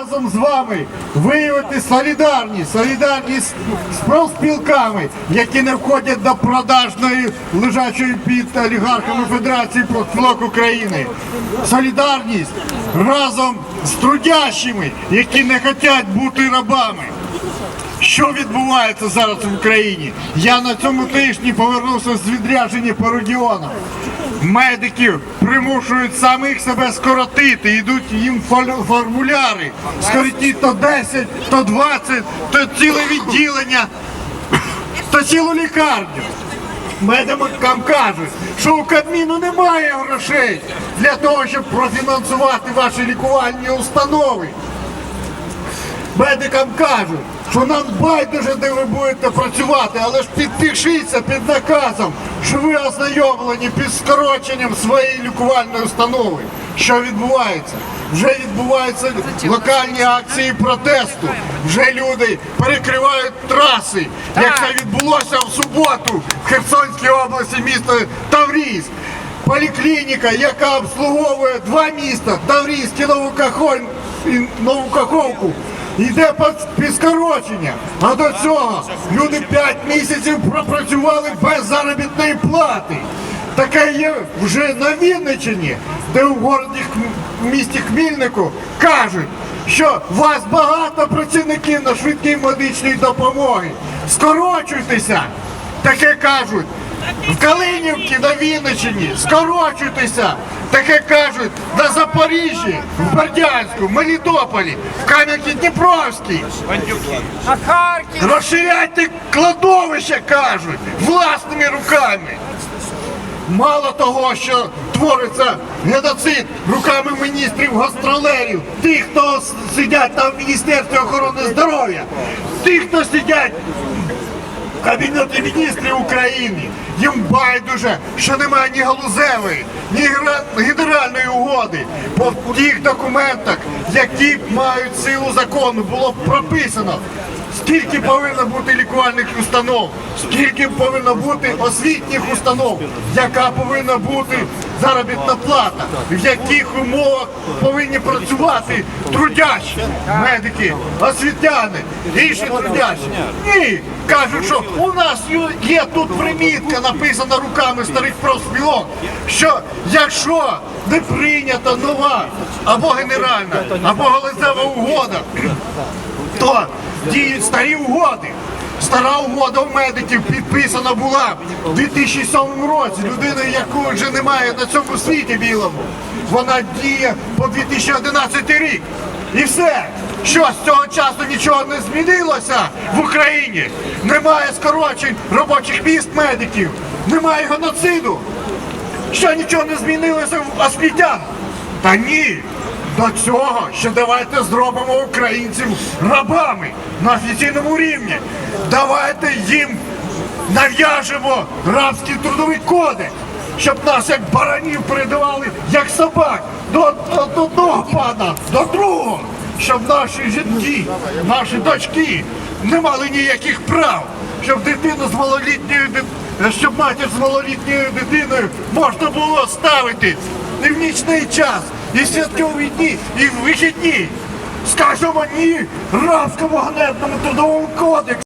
разом з вами виявити солідарність, солідарність з профспілками, які не входять до продажної лежачої під олігархами Федерації профспілок України. Солідарність разом з трудящими, які не хочуть бути рабами. Що відбувається зараз в Україні? Я на цьому тижні повернувся з відрядження по регіонам. Медиків примушують самих себе скоротити, йдуть їм формуляри. Скоротіть то 10, то 20, то ціле відділення, то цілу лікарню. Медикам кажуть, що у Кабміну немає грошей для того, щоб профінансувати ваші лікувальні установи. Медикам кажуть, що нам байдуже, де ви будете працювати, але ж підпишіться під наказом, що ви ознайомлені під скороченням своєї лікувальної установи. Що відбувається? Вже відбуваються локальні акції протесту. Вже люди перекривають траси. Як це відбулося в суботу в Херсонській області міста Таврійськ. Поліклініка, яка обслуговує два міста, Таврійськ і Нову Йде під- під. А до цього люди 5 місяців пропрацювали без заробітної плати. Таке є вже на Вінниччині, де у городі місті Хмільнику кажуть, що вас багато працівників на швидкій медичній допомоги. Скорочуйтеся. Таке кажуть. В Калинівці на Вінниччині скорочуйтеся. Таке кажуть на Запоріжжі, в Бердянську, в Мелітополі, в Кам'янці-Дніпровській. А Харків? Розширяйте кладовище, кажуть, власними руками. Мало того, що твориться геноцид руками міністрів гастролерів, тих, хто сидять там в Міністерстві охорони здоров'я, тих, хто сидять Кабінеті міністрів України. Їм байдуже, що немає ні галузевої, ні генеральної угоди. Бо в тих документах, які мають силу закону, було прописано. Скільки повинно бути лікувальних установ, скільки повинно бути освітніх установ, яка повинна бути заробітна плата, в яких умовах повинні працювати трудящі, медики, освітяни, інші трудящі. Ні, кажуть, що у нас є тут примітка, написана руками старих профспілок, що якщо не прийнята нова або генеральна, або галузева угода, то діють старі угоди. Стара угода у медиків підписана була в 2007 році. Людина, яку вже немає на цьому світі білому. Вона діє по 2011 рік. І все. Що з цього часу нічого не змінилося в Україні. Немає скорочень робочих місць медиків, немає геноциду. Що нічого не змінилося в освітян? Та ні. До цього, що давайте зробимо українців рабами на офіційному рівні. Давайте їм нав'яжемо рабський трудовий кодекс, щоб нас як баранів передавали, як собак, до, до, до одного пана, до другого, щоб наші жінки, наші дочки не мали ніяких прав, щоб дитину з малолітньою щоб матір з малолітньою дитиною можна було ставити і в нічний час, і святкові дні, і вихідні. Скажемо ні рабському ганебному трудовому кодексу.